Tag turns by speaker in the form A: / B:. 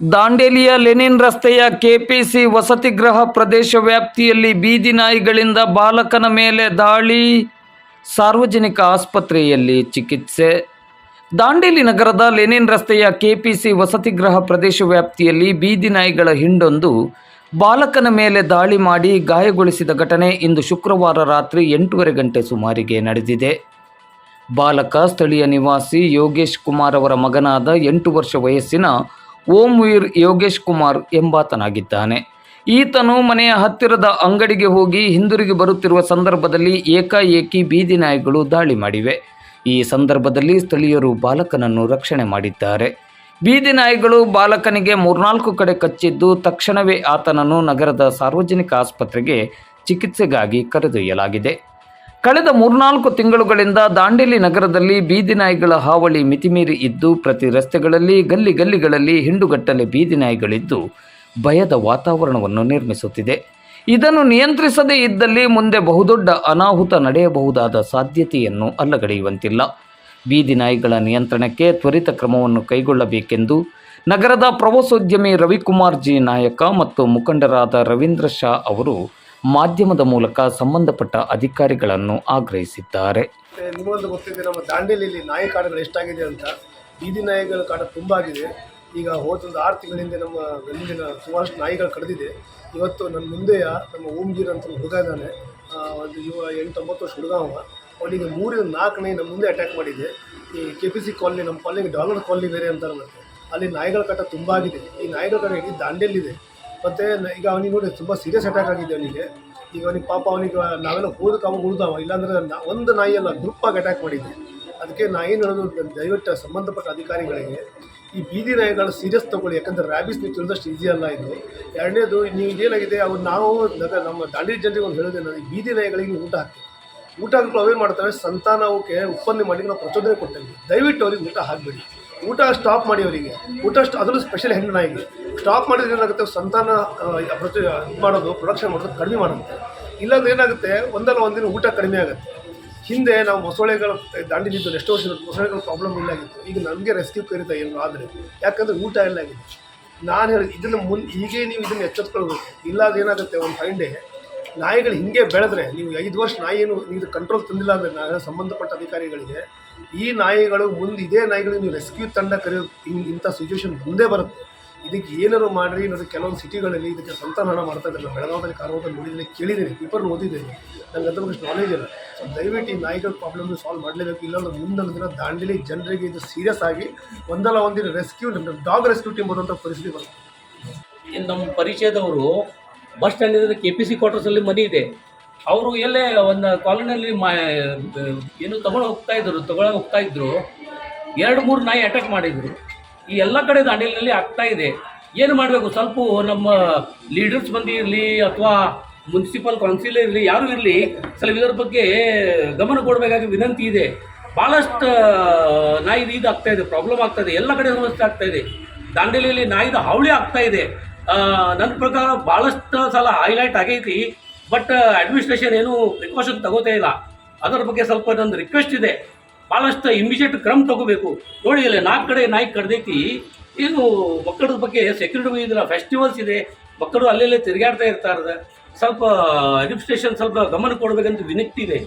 A: ದಾಂಡೇಲಿಯ Lenin ರಸ್ತೆಯ KPC ವಸತಿಗೃಹ ಪ್ರದೇಶ ವ್ಯಾಪ್ತಿಯಲ್ಲಿ ಬೀದಿ ನಾಯಿಗಳಿಂದ ಬಾಲಕನ ಮೇಲೆ ದಾಳಿ, ಸಾರ್ವಜನಿಕ ಆಸ್ಪತ್ರೆಯಲ್ಲಿ ಚಿಕಿತ್ಸೆ. ದಾಂಡೇಲಿ ನಗರದ ಲೆನಿನ್ ರಸ್ತೆಯ ಕೆಪಿಸಿ ವಸತಿಗೃಹ ಪ್ರದೇಶ ವ್ಯಾಪ್ತಿಯಲ್ಲಿ ಬೀದಿ ನಾಯಿಗಳ ಹಿಂಡೊಂದು ಬಾಲಕನ ಮೇಲೆ ದಾಳಿ ಮಾಡಿ ಗಾಯಗೊಳಿಸಿದ ಘಟನೆ ಇಂದು ಶುಕ್ರವಾರ ರಾತ್ರಿ ಎಂಟೂವರೆ ಗಂಟೆ ಸುಮಾರಿಗೆ ನಡೆದಿದೆ. ಬಾಲಕ ಸ್ಥಳೀಯ ನಿವಾಸಿ ಯೋಗೇಶ್ ಕುಮಾರ್ ಅವರ ಮಗನಾದ ಎಂಟು ವರ್ಷ ವಯಸ್ಸಿನ ಓಂ ವೀರ್ ಯೋಗೇಶ್ ಕುಮಾರ್ ಎಂಬಾತನಾಗಿದ್ದಾನೆ. ಈತನು ಮನೆಯ ಹತ್ತಿರದ ಅಂಗಡಿಗೆ ಹೋಗಿ ಹಿಂದಿರುಗಿ ಬರುತ್ತಿರುವ ಸಂದರ್ಭದಲ್ಲಿ ಏಕಾಏಕಿ ಬೀದಿ ನಾಯಿಗಳು ದಾಳಿ ಮಾಡಿವೆ. ಈ ಸಂದರ್ಭದಲ್ಲಿ ಸ್ಥಳೀಯರು ಬಾಲಕನನ್ನು ರಕ್ಷಣೆ ಮಾಡಿದ್ದಾರೆ. ಬೀದಿ ನಾಯಿಗಳು ಬಾಲಕನಿಗೆ ಮೂರ್ನಾಲ್ಕು ಕಡೆ ಕಚ್ಚಿದ್ದು, ತಕ್ಷಣವೇ ಆತನನ್ನು ನಗರದ ಸಾರ್ವಜನಿಕ ಆಸ್ಪತ್ರೆಗೆ ಚಿಕಿತ್ಸೆಗಾಗಿ ಕರೆದೊಯ್ಯಲಾಗಿದೆ. ಕಳೆದ ಮೂರ್ನಾಲ್ಕು ತಿಂಗಳುಗಳಿಂದ ದಾಂಡೇಲಿ ನಗರದಲ್ಲಿ ಬೀದಿ ನಾಯಿಗಳ ಹಾವಳಿ ಮಿತಿಮೀರಿ ಇದ್ದು, ಪ್ರತಿ ರಸ್ತೆಗಳಲ್ಲಿ, ಗಲ್ಲಿ ಗಲ್ಲಿಗಳಲ್ಲಿ ಹಿಂಡುಗಟ್ಟಲೆ ಬೀದಿ ನಾಯಿಗಳಿದ್ದು ಭಯದ ವಾತಾವರಣವನ್ನು ನಿರ್ಮಿಸುತ್ತಿದೆ. ಇದನ್ನು ನಿಯಂತ್ರಿಸದೇ ಇದ್ದಲ್ಲಿ ಮುಂದೆ ಬಹುದೊಡ್ಡ ಅನಾಹುತ ನಡೆಯಬಹುದಾದ ಸಾಧ್ಯತೆಯನ್ನು ಅಲ್ಲಗಡೆಯುವಂತಿಲ್ಲ. ಬೀದಿ ನಾಯಿಗಳ ನಿಯಂತ್ರಣಕ್ಕೆ ತ್ವರಿತ ಕ್ರಮವನ್ನು ಕೈಗೊಳ್ಳಬೇಕೆಂದು ನಗರದ ಪ್ರವಾಸೋದ್ಯಮಿ ರವಿಕುಮಾರ್ ಜಿ ನಾಯಕ ಮತ್ತು ಮುಖಂಡರಾದ ರವೀಂದ್ರ ಶಾ ಅವರು ಮಾಧ್ಯಮದ ಮೂಲಕ ಸಂಬಂಧಪಟ್ಟ ಅಧಿಕಾರಿಗಳನ್ನು ಆಗ್ರಹಿಸಿದ್ದಾರೆ.
B: ನಿಮಗೊಂದು ಗೊತ್ತಿದೆ ನಮ್ಮ ದಾಂಡೇಲಿಯಲ್ಲಿ ನಾಯಿ ಕಾಡುಗಳು ಎಷ್ಟಾಗಿದೆ ಅಂತ ಬೀದಿ ನಾಯಿಗಳ ಕಾಟ ತುಂಬ ಆಗಿದೆ. ಈಗ ಹೋದೊಂದು ಆರು ತಿಂಗಳಿಂದ ನಮ್ಮ ಗಲ್ಲಿನ ಸುಮಾರಷ್ಟು ನಾಯಿಗಳು ಕಡಿದಿದೆ. ಇವತ್ತು ನನ್ನ ಮುಂದೆಯ ನಮ್ಮ ಓಂಗೀರ್ ಅಂತ ಹುಡುಗ ಇದ್ದಾನೆ. ಒಂದು ಇವ ಎಂಟೊಂಬತ್ತು ವರ್ಷ ಹುಡುಗ ಅವ. ಅವನಿಗೆ ಮೂರಿಂದ ನಾಲ್ಕು ನಾಯಿ ನಮ್ಮ ಮುಂದೆ ಅಟ್ಯಾಕ್ ಮಾಡಿದೆ. ಈ ಕೆ ಪಿ ಸಿ ಕಾಲನಿ ನಮ್ಮ ಕಾಲನಿಗೆ ಡಾಲರ್ ಕಾಲನಿ ಬೇರೆ ಅಂತಾರೆ ಅಲ್ಲಿ ನಾಯಿಗಳ ಕಟ್ಟ ತುಂಬ ಆಗಿದೆ. ಈ ನಾಯಿಗಳ ಕಟ್ಟ ಇಡೀ ದಾಂಡೇಲಿದೆ. ಮತ್ತು ಈಗ ಅವನಿಗೆ ನೋಡಿ ತುಂಬ ಸೀರಿಯಸ್ ಅಟ್ಯಾಕ್ ಆಗಿದೆ ಅವನಿಗೆ. ಈಗ ಅವನಿಗೆ ಪಾಪ ಅವನಿಗೆ ನಾವೆಲ್ಲ ಹೋದಕ್ಕೆ ಅವಾಗ ಉಳಿದವ. ಇಲ್ಲಾಂದ್ರೆ ನಾ- ಒಂದು ನಾಯಿಯಲ್ಲ ಗ್ರೂಪಾಗಿ ಅಟ್ಯಾಕ್ ಮಾಡಿದ್ದೆ. ಅದಕ್ಕೆ ನಾ ಏನು ಹೇಳೋದು ದಯವಿಟ್ಟು ಸಂಬಂಧಪಟ್ಟ ಅಧಿಕಾರಿಗಳಿಗೆ ಈ ಬೀದಿ ನಾಯಿಗಳು ಸೀರಿಯಸ್ ತೊಗೊಳ್ಳಿ. ಯಾಕಂದರೆ ರ್ಯಾಬಿಸ್ ನೀವು ತಿಳಿದಷ್ಟು ಈಸಿ ಅಲ್ಲ ಇದು. ಎರಡನೇದು, ನೀವು ಏನಾಗಿದೆ ಅವ್ರು ನಾವು ನಮ್ಮ ದಾಂಡೇಲಿ ಜನರಿಗೆ ಒಂದು ಹೇಳಿದೆ ನಾನು ಈ ಬೀದಿ ನಾಯಿಗಳಿಗೆ ಊಟ ಹಾಕಿ ಊಟ ಹಾಕಲು ಅವೇನು ಮಾಡ್ತವೆ ಸಂತಾನಕ್ಕೆ ಉತ್ಪನ್ನ ಮಾಡಿ ನಾವು ಪ್ರಚೋದನೆ ಕೊಟ್ಟೇವೆ ದಯವಿಟ್ಟು ಅವ್ರಿಗೆ ಊಟ ಹಾಕಬೇಡಿ. ಊಟ ಸ್ಟಾಪ್ ಮಾಡಿ ಅವರಿಗೆ. ಊಟ ಅಷ್ಟು ಅದರಲ್ಲೂ ಸ್ಪೆಷಲ್ ಹೆಣ್ಣು ನಾಯಿಗೆ. ಸ್ಟಾಪ್ ಮಾಡಿದ್ರೆ ಏನಾಗುತ್ತೆ? ಸಂತಾನ ಪ್ರತಿ, ಇದು ಮಾಡೋದು ಪ್ರೊಡಕ್ಷನ್ ಮಾಡೋದು ಕಡಿಮೆ ಮಾಡುತ್ತೆ. ಇಲ್ಲಾಂದ್ರೆ ಏನಾಗುತ್ತೆ? ಒಂದಲ್ಲ ಒಂದಿನ ಊಟ ಕಡಿಮೆ ಆಗುತ್ತೆ. ಹಿಂದೆ ನಾವು ಮೊಸಳೆಗಳ ದಾಂಡಿಲಿದ್ದು ಎಷ್ಟು ವರ್ಷ ಮೊಸಳೆಗಳ ಪ್ರಾಬ್ಲಮ್ ಇಲ್ಲ ಆಗಿತ್ತು. ಈಗ ನಮಗೆ ರೆಸ್ಕ್ಯೂ ಕರೀತಾ ಏನು ಆದರೆ, ಯಾಕಂದರೆ ಊಟ ಎಲ್ಲ ಆಗಿದೆ. ನಾನು ಹೇಳಿ ಇದನ್ನು ಮುನ್, ಹೀಗೆ ನೀವು ಇದನ್ನು ಎಚ್ಚೆತ್ಕೊಳ್ಬೇಕು. ಇಲ್ಲ ಏನಾಗುತ್ತೆ? ಒಂದು ಫೈನ್ ಡೇ ನಾಯಿಗಳು ಹಿಂಗೆ ಬೆಳೆದ್ರೆ, ನೀವು ಐದು ವರ್ಷ ನಾಯಿಯನ್ನು ಇದು ಕಂಟ್ರೋಲ್ ತಂದಿಲ್ಲ ಅಂದರೆ ನಾನು ಸಂಬಂಧಪಟ್ಟ ಅಧಿಕಾರಿಗಳಿಗೆ, ಈ ನಾಯಿಗಳು ಮುಂದೆ, ಇದೇ ನಾಯಿಗಳು ನೀವು ರೆಸ್ಕ್ಯೂ ತಂಡ ಕರೆಯೋ ಇಂಥ ಸಿಚುವೇಶನ್ ಮುಂದೆ ಬರುತ್ತೆ. ಇದಕ್ಕೆ ಏನಾದ್ರು ಮಾಡಿರಿ ಅನ್ನೋದು ಕೆಲವೊಂದು ಸಿಟಿಗಳಲ್ಲಿ ಇದಕ್ಕೆ ಸಂತಾನಹರಣ ಮಾಡ್ತಾ ಇದ್ದಾರೆ. ಬೆಳಗಾವದಲ್ಲಿ ಕಾರವಾರದಲ್ಲಿ ನೋಡಿದ್ದೀನಿ, ಕೇಳಿದ್ದೀನಿ, ಪೇಪರ್ ಓದಿದ್ದೀನಿ. ನಂಗೆ ಅದ್ರ ಬಗ್ಗೆ ನಾಲೆಜ್ ಇಲ್ಲ. ಸೊ ದಯವಿಟ್ಟು ಈ ನಾಯಿಗಳ ಪ್ರಾಬ್ಲಮ್ ಸಾಲ್ವ್ ಮಾಡಲೇಬೇಕು. ಇಲ್ಲಾಂದ್ರೆ ಮುಂದೊಂದು ದಿನ ದಾಂಡೇಲಿ ಜನರಿಗೆ ಇದು ಸೀರಿಯಸ್ ಆಗಿ ಒಂದಲ್ಲ ಒಂದಿನ ರೆಸ್ಕ್ಯೂ ಡಾಗ್ ರೆಸ್ಕ್ಯೂ ಟೀಮ್ ಬರುವಂಥ ಪರಿಸ್ಥಿತಿ ಬರುತ್ತೆ.
C: ನಮ್ಮ ಪರಿಚಯದವರು ಬಸ್ ಸ್ಟ್ಯಾಂಡಿಂದ ಕೆ ಪಿ ಸಿ ಕ್ವಾರ್ಟರ್ಸಲ್ಲಿ ಮನೆ ಇದೆ. ಅವರು ಎಲ್ಲೇ ಒಂದು ಕಾಲೋನಿಯಲ್ಲಿ ಮಾ, ಏನು ತಗೊಂಡು ಹೋಗ್ತಾ ಇದ್ರು ತಗೊಳಗೆ ಇದ್ರು. ಎರಡು, ಮೂರು ನಾಯಿ ಅಟ್ಯಾಕ್ ಮಾಡಿದರು. ಈ ಎಲ್ಲ ಕಡೆ ದಾಂಡೇಲಿನಲ್ಲಿ ಆಗ್ತಾ ಇದೆ. ಏನು ಮಾಡಬೇಕು? ಸ್ವಲ್ಪ ನಮ್ಮ ಲೀಡರ್ಸ್ ಬಂದು ಇರಲಿ ಅಥವಾ ಮುನ್ಸಿಪಲ್ ಕೌನ್ಸಿಲ್ ಇರಲಿ, ಯಾರು ಇರಲಿ, ಸ್ವಲ್ಪ ಇದರ ಬಗ್ಗೆ ಗಮನ ಕೊಡಬೇಕಾಗಿ ವಿನಂತಿ ಇದೆ. ಭಾಳಷ್ಟು ನಾಯಿದು ಇದು ಆಗ್ತಾ ಇದೆ ಪ್ರಾಬ್ಲಮ್ ಆಗ್ತಾ ಇದೆ, ಎಲ್ಲ ಕಡೆ ಸಮಸ್ಯೆ ಆಗ್ತಾ ಇದೆ. ದಾಂಡೇಲಿಯಲ್ಲಿ ನಾಯಿದ ಹಾವಳಿ ಆಗ್ತಾ ಇದೆ. ನನ್ನ ಪ್ರಕಾರ ಭಾಳಷ್ಟು ಸಲ ಹೈಲೈಟ್ ಆಗೈತಿ ಬಟ್ ಅಡ್ಮಿನಿಸ್ಟ್ರೇಷನ್ ಏನು ಪ್ರಿಕಾಷನ್ ತಗೋತಾ ಇಲ್ಲ. ಅದರ ಬಗ್ಗೆ ಸ್ವಲ್ಪ ನಂದು ರಿಕ್ವೆಸ್ಟ್ ಇದೆ. ಭಾಳಷ್ಟು ಇಮಿಡಿಯೇಟ್ ಕ್ರಮ ತಗೋಬೇಕು. ನೋಡಿ ಇಲ್ಲಿ ನಾಲ್ಕು ಕಡೆ ನಾಯಿ ಕಡ್ದೈತಿ ಇದು ಮಕ್ಕಳ ಬಗ್ಗೆ ಸೆಕ್ಯೂರಿಟಿ ಇದಿಲ್ಲ ಫೆಸ್ಟಿವಲ್ಸ್ ಇದೆ. ಮಕ್ಕಳು ಅಲ್ಲಲ್ಲೇ ತಿರುಗಾಡ್ತಾ ಇರ್ತಾರೆ ಸ್ವಲ್ಪ ಅಡ್ಮಿನಿಸ್ಟ್ರೇಷನ್ ಸ್ವಲ್ಪ ಗಮನ ಕೊಡಬೇಕಂತ ವಿನಂತಿ ಇದೆ.